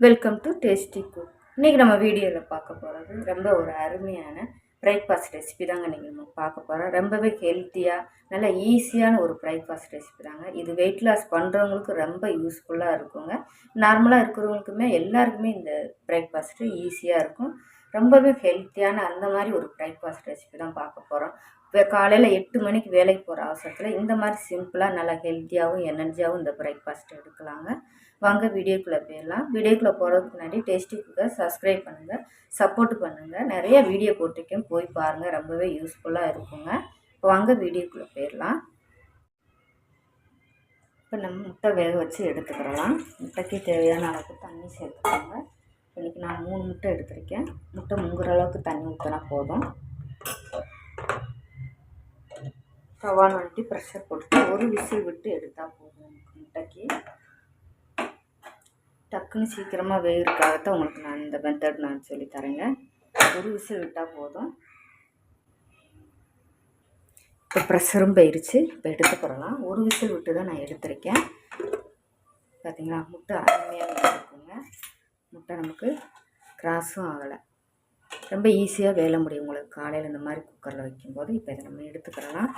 Welcome to tasty cook இன்றைக்கி நம்ம வீடியோவில் பார்க்க போகிறது ரொம்ப ஒரு அருமையான பிரேக்ஃபாஸ்ட் ரெசிபி தாங்க இன்றைக்கி நம்ம பார்க்க போகிறோம் ரொம்பவே ஹெல்த்தியாக நல்ல ஈஸியான ஒரு பிரேக்ஃபாஸ்ட் ரெசிபி தாங்க. இது வெயிட் லாஸ் பண்ணுறவங்களுக்கு ரொம்ப யூஸ்ஃபுல்லாக இருக்குங்க. நார்மலாக இருக்கிறவங்களுக்குமே எல்லாருக்குமே இந்த பிரேக்ஃபாஸ்ட்டு ஈஸியாக இருக்கும். ரொம்பவே ஹெல்த்தியான அந்த மாதிரி ஒரு பிரேக்ஃபாஸ்ட் ரெசிபி தான் பார்க்க போகிறோம் இப்போ காலையில் எட்டு மணிக்கு வேலைக்கு போகிற அவசரத்தில் இந்த மாதிரி சிம்பிளாக நல்லா ஹெல்த்தியாகவும் எனர்ஜியாகவும் இந்த பிரேக்ஃபாஸ்ட் எடுக்கலாங்க. வாங்க வீடியோக்குள்ளே போயிடலாம். வீடியோக்குள்ளே போகிறதுக்கு முன்னாடி டேஸ்டி குக்கர் சப்ஸ்கிரைப் பண்ணுங்கள் சப்போர்ட் பண்ணுங்கள் நிறைய வீடியோ போட்டிருக்கேன். போய் பாருங்கள் ரொம்பவே யூஸ்ஃபுல்லாக இருக்குங்க. இப்போ வாங்க வீடியோக்குள்ளே போயிடலாம். இப்போ நம்ம முட்டை வேக வச்சு எடுத்துக்கிறலாம். முட்டைக்கு தேவையான அளவுக்கு தண்ணி சேர்த்துக்கோங்க. இன்றைக்கி நான் மூணு முட்டை எடுத்திருக்கேன். முட்டை முங்குற அளவுக்கு தண்ணி ஊற்றினா போதும். தவான் வந்துட்டு ப்ரெஷர் போட்டு ஒரு விசில் விட்டு எடுத்தால் போதும் முட்டைக்கு. டக்குன்னு சீக்கிரமாக வேகிறதுக்காகத்தான் உங்களுக்கு நான் இந்த மெத்தட் நான் சொல்லி தரேங்க. ஒரு விசில் விட்டால் போதும். இப்போ ப்ரெஷரும் போயிடுச்சு இப்போ எடுத்துக்கிறலாம் ஒரு விசில் விட்டு தான் நான் எடுத்திருக்கேன். பார்த்தீங்களா முட்டை அருமையாக இருக்குங்க. முட்டை நமக்கு கிராஸும் ஆகலை. ரொம்ப ஈஸியாக வேலை முடியும் உங்களுக்கு. காலையில் இந்த மாதிரி குக்கரில் வைக்கும்போது இப்போ இதை நம்ம எடுத்துக்கிறலாம்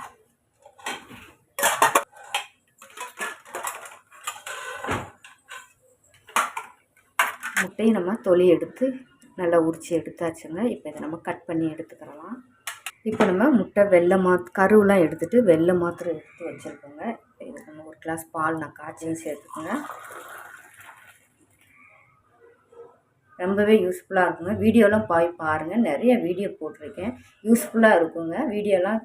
முட்டையை நம்ம தொலி எடுத்து நல்லா உரித்து எடுத்தாச்சுங்க. இப்போ இதை நம்ம கட் பண்ணி எடுத்துக்கிறலாம் இப்போ நம்ம முட்டை வெள்ளை மா கருவெலாம் எடுத்துகிட்டு வெள்ளை மாத்திரம் எடுத்து வச்சுருக்கோங்க. இது நம்ம ஒரு கிளாஸ் பால் நான் காய்ச்சியும் சேர்த்துக்கோங்க. ரொம்பவே யூஸ்ஃபுல்லாக இருக்குங்க. வீடியோலாம் போய் பாருங்கள் நிறைய வீடியோ போட்டிருக்கேன். யூஸ்ஃபுல்லாக இருக்குங்க. வீடியோலாம்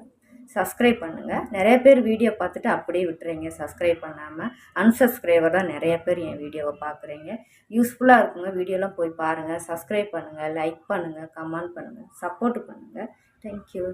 சப்ஸ்கிரைப் பண்ணுங்கள் நிறைய பேர் வீடியோ பார்த்துட்டு அப்படியே விட்டுறீங்க. சப்ஸ்கிரைப் பண்ணாமல் அன்சப்ஸ்கிரைபர் தான் நிறைய பேர் என் வீடியோவை பார்க்குறீங்க. யூஸ்ஃபுல்லாக இருக்குங்க. வீடியோலாம் போய் பாருங்கள் சப்ஸ்கிரைப் பண்ணுங்கள் லைக் பண்ணுங்கள் கமெண்ட் பண்ணுங்கள் சப்போர்ட் பண்ணுங்கள் தேங்க்யூ